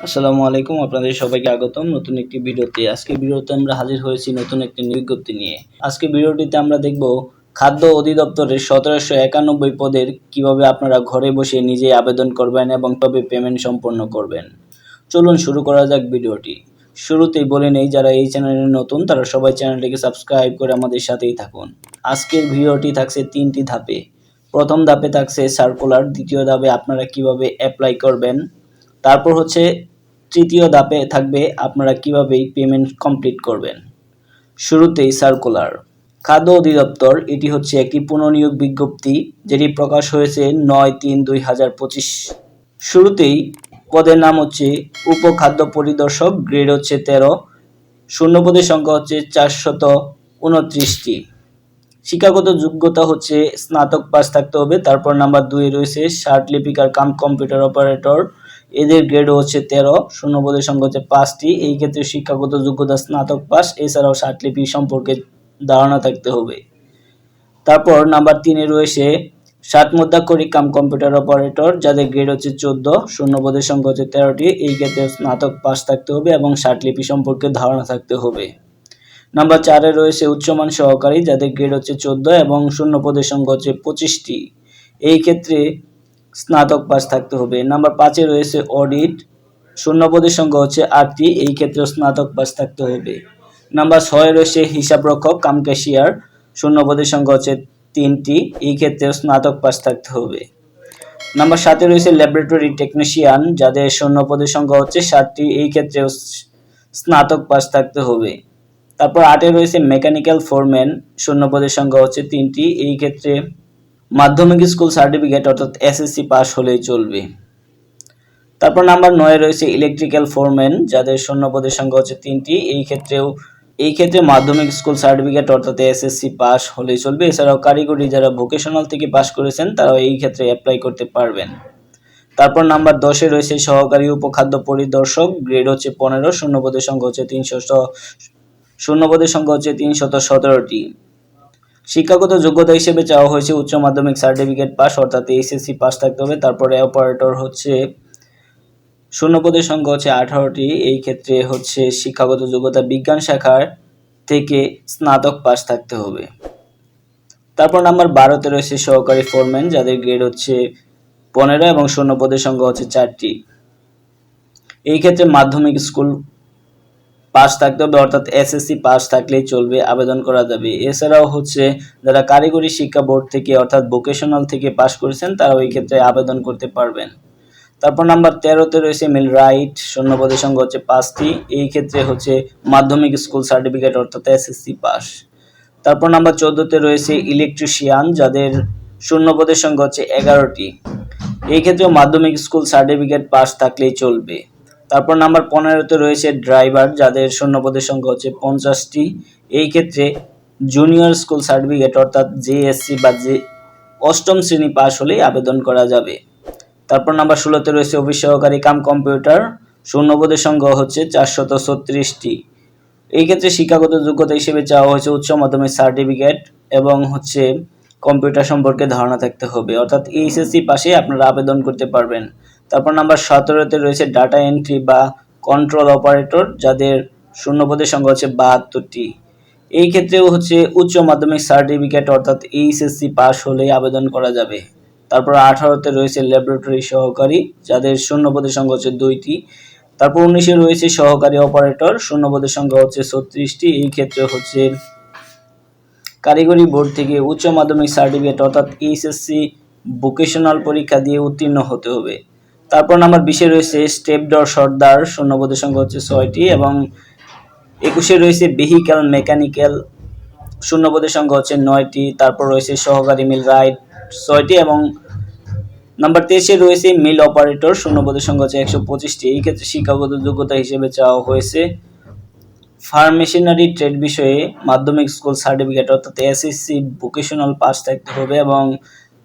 আসসালামু আলাইকুম, আপনাদের সবাইকে আগতম নতুন একটি ভিডিওতে। আজকে ভিডিওতে আমরা হাজির হয়েছি নতুন একটি বিজ্ঞপ্তি নিয়ে। আজকে ভিডিওটিতে আমরা দেখব খাদ্য অধিদপ্তরের সতেরোশো একানব্বই পদের কীভাবে আপনারা ঘরে বসে নিজেই আবেদন করবেন এবং তবে পেমেন্ট সম্পন্ন করবেন। চলুন শুরু করা যাক ভিডিওটি। শুরুতেই বলে নেই, যারা এই চ্যানেলে নতুন, তারা সবাই চ্যানেলটিকে সাবস্ক্রাইব করে আমাদের সাথেই থাকুন। আজকের ভিডিওটি থাকছে তিনটি ধাপে। প্রথম ধাপে থাকছে সার্কুলার, দ্বিতীয় ধাপে আপনারা কীভাবে অ্যাপ্লাই করবেন। তারপর হচ্ছে তৃতীয় ধাপে থাকবে আপনারা কীভাবে পেমেন্ট কমপ্লিট করবেন। শুরুতেই সার্কুলার খাদ্য অধিদপ্তর, এটি হচ্ছে একটি পুনর্নিয়োগ বিজ্ঞপ্তি, যেটি প্রকাশ হয়েছে নয় তিন দুই হাজার পঁচিশ। শুরুতেই পদের নাম হচ্ছে উপখাদ্য পরিদর্শক গ্রেড হচ্ছে তেরো, শূন্য পদের সংখ্যা হচ্ছে চারশত উনত্রিশটি। শিক্ষাগত যোগ্যতা হচ্ছে স্নাতক পাস থাকতে হবে, তারপর নাম্বার দুই রয়েছে শার্ট লিপিকার কাম কম্পিউটার অপারেটর এদের গ্রেডও হচ্ছে তেরো শূন্য পদের সংখ্যা হচ্ছে পাঁচটি। এই ক্ষেত্রে শিক্ষাগত যোগ্যতা স্নাতক পাস, এছাড়াও লিপি সম্পর্কে ধারণা থাকতে হবে। তারপর নাম্বার তিনে রয়েছে সাত মুদ্রাক্ষরিক কাম কম্পিউটার অপারেটর, যাদের গ্রেড হচ্ছে চোদ্দ শূন্য পদের সংখ্যা হচ্ছে তেরোটি। এই ক্ষেত্রে স্নাতক পাস থাকতে হবে এবং লিপি সম্পর্কে ধারণা থাকতে হবে। নাম্বার চারে রয়েছে উচ্চমান সহকারী, যাদের গ্রেড হচ্ছে চোদ্দ এবং শূন্য পদের সংখ্যা হচ্ছে পঁচিশটি। এই ক্ষেত্রে স্নাতক পাস থাকতে হবে। নাম্বার পাঁচে রয়েছে অডিট। শূন্য পদের সংখ্যা হচ্ছে আটটি, এই ক্ষেত্রেও স্নাতক পাস থাকতে হবে। নাম্বার ছয় রয়েছে হিসাব রক্ষক কাম ক্যাশিয়ার শূন্য পদের সংখ্যা হচ্ছে তিনটি, এই ক্ষেত্রেও স্নাতক পাস থাকতে হবে। নাম্বার সাথে রয়েছে ল্যাবরেটরি টেকনিশিয়ান, যাদের শূন্য পদের সংখ্যা হচ্ছে সাতটি এই ক্ষেত্রেও স্নাতক পাস থাকতে হবে। তারপর আটে রয়েছে মেকানিক্যাল ফোরম্যান শূন্য পদের সংখ্যা হচ্ছে তিনটি, এই ক্ষেত্রে মাধ্যমিক স্কুল সার্টিফিকেট অর্থাৎ এসএসসি পাস হলেই চলবে। তারপর নাম্বার নয় রয়েছে ইলেকট্রিক্যাল ফোরম্যান যাদের শূন্য পদের সংখ্যা হচ্ছে তিনটি। এই ক্ষেত্রেও, এই ক্ষেত্রে মাধ্যমিক স্কুল সার্টিফিকেট অর্থাৎ এসএসসি পাস হলেই চলবে। এছাড়াও কারিগরি যারা ভোকেশনাল থেকে পাস করেছেন, তারাও এই ক্ষেত্রে অ্যাপ্লাই করতে পারবেন। তারপর নাম্বার দশে রয়েছে সহকারী উপখাদ্য পরিদর্শক গ্রেড হচ্ছে পনেরো শূন্য পদের সংখ্যা হচ্ছে তিনশো শূন্য পদের সংখ্যা হচ্ছে তিনশত সতেরোটি। শিক্ষাগত যোগ্যতা হিসেবে চাওয়া হয়েছে উচ্চ মাধ্যমিক সার্টিফিকেট পাস, অর্থাৎ এইচএসসি পাস থাকতে হবে। তারপরে অপারেটর হচ্ছে শূন্য পদের সংখ্যা হচ্ছে আঠারোটি। এই ক্ষেত্রে হচ্ছে শিক্ষাগত যোগ্যতা বিজ্ঞান শাখার থেকে স্নাতক পাস থাকতে হবে। তারপর নাম্বার বারোতে রয়েছে সহকারী ফোরম্যান, যাদের গ্রেড হচ্ছে পনেরো এবং শূন্য পদের সংখ্যা হচ্ছে চারটি। এই ক্ষেত্রে মাধ্যমিক স্কুল পাস থাকতে হবে, অর্থাৎ এসএসসি পাস থাকলেই চলবে, আবেদন করা যাবে। এছাড়াও হচ্ছে, যারা কারিগরি শিক্ষা বোর্ড থেকে, অর্থাৎ ভোকেশনাল থেকে পাস করেছেন, তারা ওই ক্ষেত্রে আবেদন করতে পারবেন। তারপর নাম্বার তেরোতে রয়েছে মিল রাইট শূন্য পদের সংখ্যা হচ্ছে পাঁচটি। এই ক্ষেত্রে হচ্ছে মাধ্যমিক স্কুল সার্টিফিকেট অর্থাৎ এসএসসি পাস। তারপর নাম্বার চোদ্দোতে রয়েছে ইলেকট্রিশিয়ান যাদের শূন্য পদের সংখ্যা হচ্ছে এগারোটি। এই ক্ষেত্রেও মাধ্যমিক স্কুল সার্টিফিকেট পাস থাকলেই চলবে। তারপর নাম্বার পনেরোতে রয়েছে ড্রাইভার যাদের শূন্যপদের সংখ্যা হচ্ছে পঞ্চাশটি। এই ক্ষেত্রে জুনিয়র স্কুল সার্টিফিকেট অর্থাৎ জেএসসি বা যে অষ্টম শ্রেণি পাশ হলেই আবেদন করা যাবে। তারপর নাম্বার ষোলোতে রয়েছে অফিস সহকারী কাম কম্পিউটার শূন্যপদের সংখ্যা হচ্ছে চারশত ছত্রিশটি। এই ক্ষেত্রে শিক্ষাগত যোগ্যতা হিসেবে চাওয়া হয়েছে উচ্চ মাধ্যমিক সার্টিফিকেট এবং হচ্ছে কম্পিউটার সম্পর্কে ধারণা থাকতে হবে। অর্থাৎ এইচএসসি পাশে আপনারা আবেদন করতে পারবেন। তারপর নাম্বার সতেরোতে রয়েছে ডাটা এন্ট্রি বা কন্ট্রোল অপারেটর, যাদের শূন্যপদের সংখ্যা হচ্ছে বাহাত্তরটি। এই ক্ষেত্রেও হচ্ছে উচ্চ মাধ্যমিক সার্টিফিকেট, অর্থাৎ এইচএসসি পাস হলেই আবেদন করা যাবে। তারপর আঠারোতে রয়েছে ল্যাবরেটরি সহকারী, যাদের শূন্যপদের সংখ্যা হচ্ছে দুইটি। তারপর উনিশে রয়েছে সহকারী অপারেটর, শূন্যপদের সংখ্যা হচ্ছে ছত্রিশটি। এই ক্ষেত্রে হচ্ছে কারিগরি বোর্ড থেকে উচ্চ মাধ্যমিক সার্টিফিকেট অর্থাৎ এইচএসসি ভোকেশনাল পরীক্ষা দিয়ে উত্তীর্ণ হতে হবে। তারপর নাম্বার বিশে রয়েছে স্টেপ ডর সর্দার শূন্যপদের সংখ্যা হচ্ছে ছয়টি এবং একুশে রয়েছে ভেহিক্যাল মেকানিক্যাল শূন্যপদের সংখ্যা হচ্ছে নয়টি, তারপর রয়েছে সহকারী মিল রাইড ছয়টি এবং নাম্বার তেইশে রয়েছে মিল অপারেটর শূন্যপদের সংখ্যা হচ্ছে একশো পঁচিশটি। এই ক্ষেত্রে শিক্ষাগত যোগ্যতা হিসেবে চাওয়া হয়েছে। ফার্মেশনারি ট্রেড বিষয়ে মাধ্যমিক স্কুল সার্টিফিকেট, অর্থাৎ এসএসসি ভোকেশনাল পাস থাকতে হবে এবং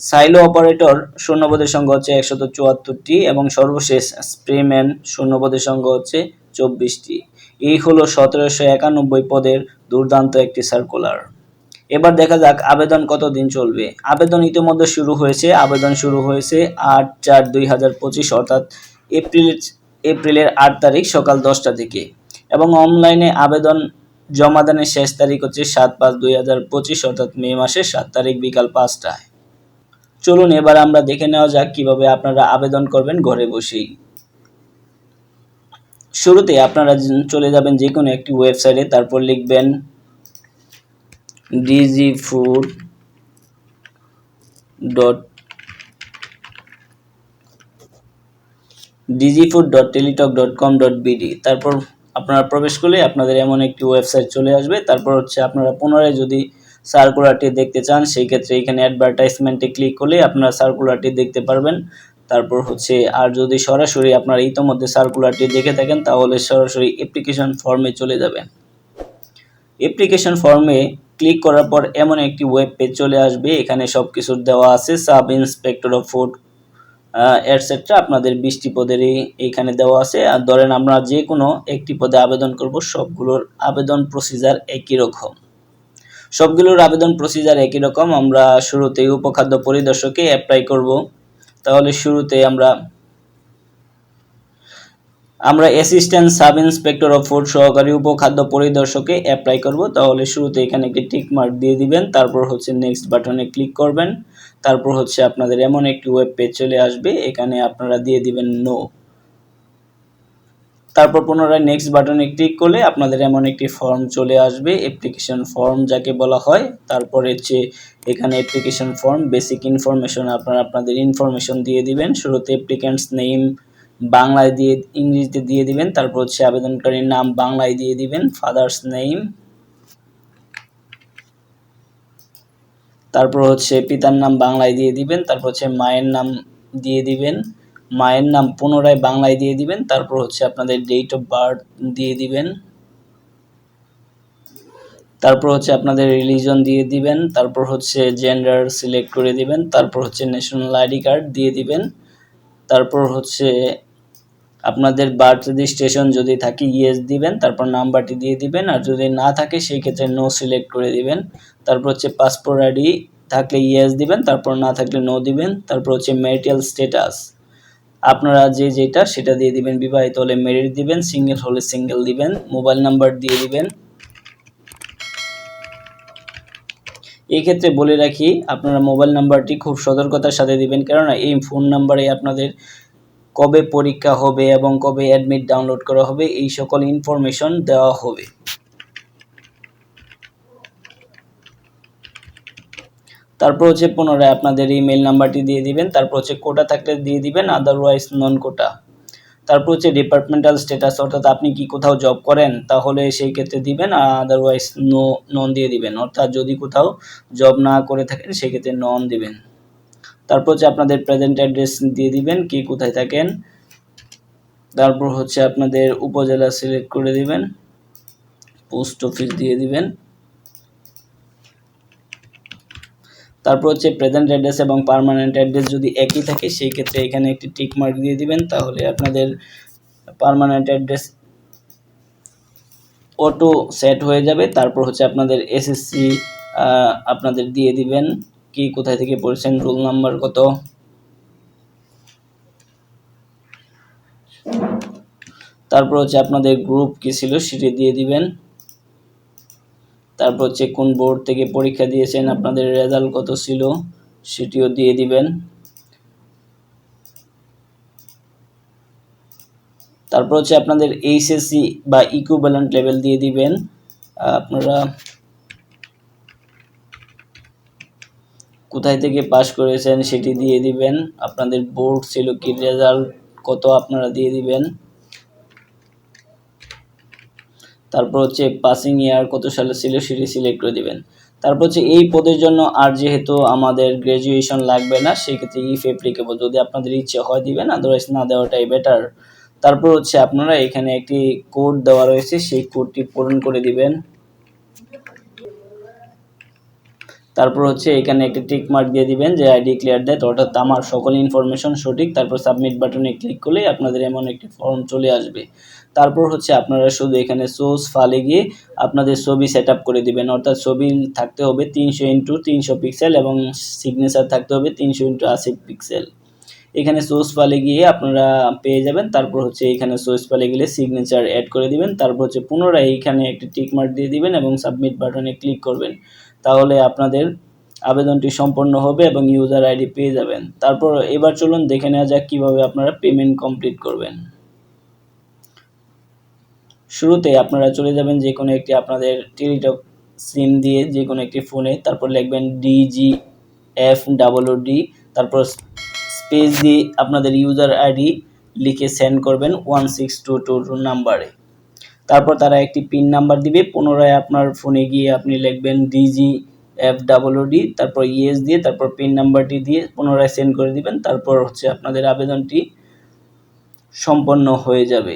সাইলো অপারেটর শূন্যপদের সংখ্যা হচ্ছে একশত চুয়াত্তরটি এবং সর্বশেষ স্প্রেম্যান শূন্যপদের সংখ্যা হচ্ছে চব্বিশটি। এই হলো সতেরোশো একানব্বই পদের দুর্দান্ত একটি সার্কুলার এবার দেখা যাক আবেদন কতদিন চলবে। আবেদন ইতিমধ্যে শুরু হয়েছে। আবেদন শুরু হয়েছে আট চার দুই হাজার পঁচিশ, অর্থাৎ এপ্রিল এপ্রিলের আট তারিখ সকাল দশটা থেকে। এবং অনলাইনে আবেদন জমাদানের শেষ তারিখ হচ্ছে সাত পাঁচ দুই হাজার পঁচিশ, অর্থাৎ মে মাসের সাত তারিখ বিকাল পাঁচটায়। চলুন, এবার আমরা দেখে নেওয়া যাক কীভাবে আপনারা আবেদন করবেন ঘরে বসেই। শুরুতে আপনারা চলে যাবেন যে কোনো একটি ওয়েবসাইটে, তারপর লিখবেন DG food dot DG food dot teletalk dot com dot BD, তারপর আপনারা প্রবেশ করলে আপনাদের এমন একটি ওয়েবসাইট চলে আসবে। তারপর হচ্ছে আপনারা পুনরায় যদি সার্কুলারটি দেখতে চান, সেই ক্ষেত্রে এখানে অ্যাডভার্টাইজমেন্টে ক্লিক করলে আপনারা সার্কুলারটি দেখতে পারবেন। তারপর হচ্ছে, আর যদি সরাসরি আপনারা ইতোমধ্যে সার্কুলারটি দেখে থাকেন, তাহলে সরাসরি অ্যাপ্লিকেশন ফর্মে চলে যাবেন। অ্যাপ্লিকেশন ফর্মে ক্লিক করার পর এমন একটি ওয়েব পেজ চলে আসবে। এখানে সব কিছুর দেওয়া আছে sub inspector of food etcetera আপনাদের বিশটি পদেরই এইখানে দেওয়া আছে। আর ধরেন আমরা যে কোনো একটি পদে আবেদন করব, সবগুলোর আবেদন প্রসিজার একই রকম। সবগুলোর আবেদন প্রসিজার একই রকম। আমরা শুরুতেই উপখাদ্য পরিদর্শকে অ্যাপ্লাই করব। তাহলে শুরুতে আমরা আমরা assistant sub inspector of food সহকারী উপখাদ্য পরিদর্শকে অ্যাপ্লাই করব। তাহলে শুরুতে এখানে একটি টিক মার্ক দিয়ে দিবেন। তারপর হচ্ছে নেক্সট বাটনে ক্লিক করবেন। তারপর হচ্ছে আপনাদের এমন একটি ওয়েব পেজ চলে আসবে, এখানে আপনারা দিয়ে দিবেন নো তারপর পুনরায় নেক্সট বাটনে ক্লিক করলে আপনাদের এমন একটি ফর্ম চলে আসবে অ্যাপ্লিকেশন ফর্ম যাকে বলা হয়। তারপর হচ্ছে এখানে অ্যাপ্লিকেশন ফর্ম বেসিক ইনফরমেশন আপনারা আপনাদের ইনফরমেশন দিয়ে দিবেন। শুরুতে অ্যাপ্লিক্যান্টস নেম বাংলায় দিয়ে, ইংরেজিতে দিয়ে দিবেন। তারপর হচ্ছে আবেদনকারীর নাম বাংলায় দিয়ে দিবেন ফাদার্স নেম তারপর হচ্ছে পিতার নাম বাংলায় দিয়ে দিবেন, তারপর হচ্ছে মায়ের নাম দিয়ে দিবেন, মায়ের নাম পুনরায় বাংলায় দিয়ে দিবেন, তারপর হচ্ছে আপনাদের ডেট অফ বার্থ দিয়ে দিবেন, তারপর হচ্ছে আপনাদের রিলিজন দিয়ে দিবেন, তারপর হচ্ছে জেন্ডার সিলেক্ট করে দিবেন, তারপর হচ্ছে ন্যাশনাল আইডি কার্ড দিয়ে দিবেন, তারপর হচ্ছে আপনাদের বার্থ রেজিস্ট্রেশন যদি থাকে ইয়েস দিবেন, তারপর নাম্বারটি দিয়ে দিবেন, আর যদি না থাকে সেই ক্ষেত্রে নো সিলেক্ট করে দিবেন। তারপর হচ্ছে পাসপোর্ট আইডি থাকলে ইয়েস দিবেন, তারপর না থাকলে নো দিবেন, তারপর হচ্ছে ম্যারিটাল স্ট্যাটাস আপনারা যে যেটা, সেটা দিয়ে দিবেন, বিবাহিত হলে মেরিট দিবেন সিঙ্গেল হলে সিঙ্গেল দিবেন মোবাইল নাম্বার দিয়ে দিবেন। এই ক্ষেত্রে বলে রাখি, আপনারা মোবাইল নাম্বারটি খুব সতর্কতার সাথে দিবেন, কেননা এই ফোন নাম্বারে আপনাদের কবে পরীক্ষা হবে এবং কবে অ্যাডমিট ডাউনলোড করা হবে, এই সকল ইনফরমেশন দেওয়া হবে। তারপর হচ্ছে পুনরায় আপনাদের ইমেল নাম্বারটি দিয়ে দিবেন, তারপর হচ্ছে কোটা থাকলে দিয়ে দিবেন আদারওয়াইজ নন কোটা তারপর হচ্ছে ডিপার্টমেন্টাল স্ট্যাটাস অর্থাৎ আপনি কি কোথাও জব করেন, তাহলে সেই ক্ষেত্রে দিবেন, আর আদারওয়াইজ নো নন দিয়ে দিবেন। অর্থাৎ যদি কোথাও জব না করে থাকেন সেক্ষেত্রে নন দিবেন। তারপর হচ্ছে আপনাদের প্রেজেন্ট অ্যাড্রেস দিয়ে দিবেন, কি কোথায় থাকেন। তারপর হচ্ছে আপনাদের উপজেলা সিলেক্ট করে দিবেন পোস্ট অফিস দিয়ে দিবেন। তারপর হচ্ছে প্রেজেন্ট অ্যাড্রেস এবং পারমানেন্ট অ্যাড্রেস যদি একই থাকে, সেই ক্ষেত্রে এখানে একটি টিক মার্ক দিয়ে দিবেন, তাহলে আপনাদের পারমানেন্ট অ্যাড্রেস অটো সেট হয়ে যাবে। তারপর হচ্ছে আপনাদের এসএসসি আপনাদের দিয়ে দিবেন। কি, কোথায় থেকে পড়ছেন রোল নাম্বার কত? তারপর হচ্ছে আপনাদের গ্রুপ কি ছিল সেটি দিয়ে দিবেন। তারপর হচ্ছে কোন বোর্ড থেকে পরীক্ষা দিয়েছেন, আপনাদের রেজাল্ট কত ছিল সেটিও দিয়ে দিবেন। তারপর হচ্ছে আপনাদের এইচএসসি বা ইকুইভ্যালেন্ট লেভেল দিয়ে দিবেন। আপনারা কোথায় থেকে পাশ করেছেন সেটি দিয়ে দিবেন। আপনাদের বোর্ড ছিল কি রেজাল্ট কত আপনারা দিয়ে দিবেন। তারপর হচ্ছে পাসিং ইয়ার কত সালে ছিল সেটি সিলেক্ট করে দিবেন। তারপর হচ্ছে এই পদের জন্য আর যেহেতু আমাদের গ্র্যাজুয়েশন লাগবে না, সেক্ষেত্রে ইফ অ্যাপ্লিকেবল যদি আপনাদের ইচ্ছে হয় দিবেন আদারওয়াইজ না দেওয়াটাই বেটার তারপর হচ্ছে আপনারা এখানে একটি কোড দেওয়া রয়েছে, সেই কোডটি পূরণ করে দিবেন। তারপর হচ্ছে এখানে একটি টিক মার্ক দিয়ে দিবেন যে আইডি ক্লিয়ার দেয় অর্থাৎ আমার সকল ইনফরমেশন সঠিক, তারপর সাবমিট বাটনে ক্লিক করলেই আপনাদের এমন একটি ফর্ম চলে আসবে। তারপর হচ্ছে আপনারা শুধু এখানে সোর্স ফালে গিয়ে আপনাদের ছবি সেট করে দিবেন, অর্থাৎ ছবি থাকতে হবে তিনশো ইন্টু তিনশো পিক্সেল এবং সিগনেচার থাকতে হবে তিনশো ইন্টু আশি পিক্সেল এখানে সোর্স ফাইলে গিয়ে আপনারা পেয়ে যাবেন, তারপর হচ্ছে এখানে সোর্স ফাইলে গেলে সিগনেচার অ্যাড করে দিবেন, তারপর হচ্ছে পুনরায় এখানে একটি টিক মার্ক দিয়ে দিবেন এবং সাবমিট বাটনে ক্লিক করবেন। তাহলে আপনাদের আবেদনটি সম্পন্ন হবে এবং ইউজার আইডি পেয়ে যাবেন। তারপর এবার চলুন দেখে নেওয়া যাক কীভাবে আপনারা পেমেন্ট কমপ্লিট করবেন। শুরুতে আপনারা চলে যাবেন যে কোনো একটি আপনাদের টেলিটক সিম দিয়ে যে কোনো একটি ফোনে তারপর লিখবেন ডিজি এফ ডাবল ডি তারপর স্পেস দিয়ে আপনাদের ইউজার আইডি লিখে সেন্ড করবেন one six two two two নাম্বারে তারপর তারা একটি পিন নাম্বার দিবে, পুনরায় আপনার ফোনে গিয়ে আপনি লিখবেন ডিজি এফ ডাবল ডি তারপর ইএস দিয়ে তারপর পিন নাম্বারটি দিয়ে পুনরায় সেন্ড করে দিবেন, তারপর হচ্ছে আপনাদের আবেদনটি সম্পন্ন হয়ে যাবে।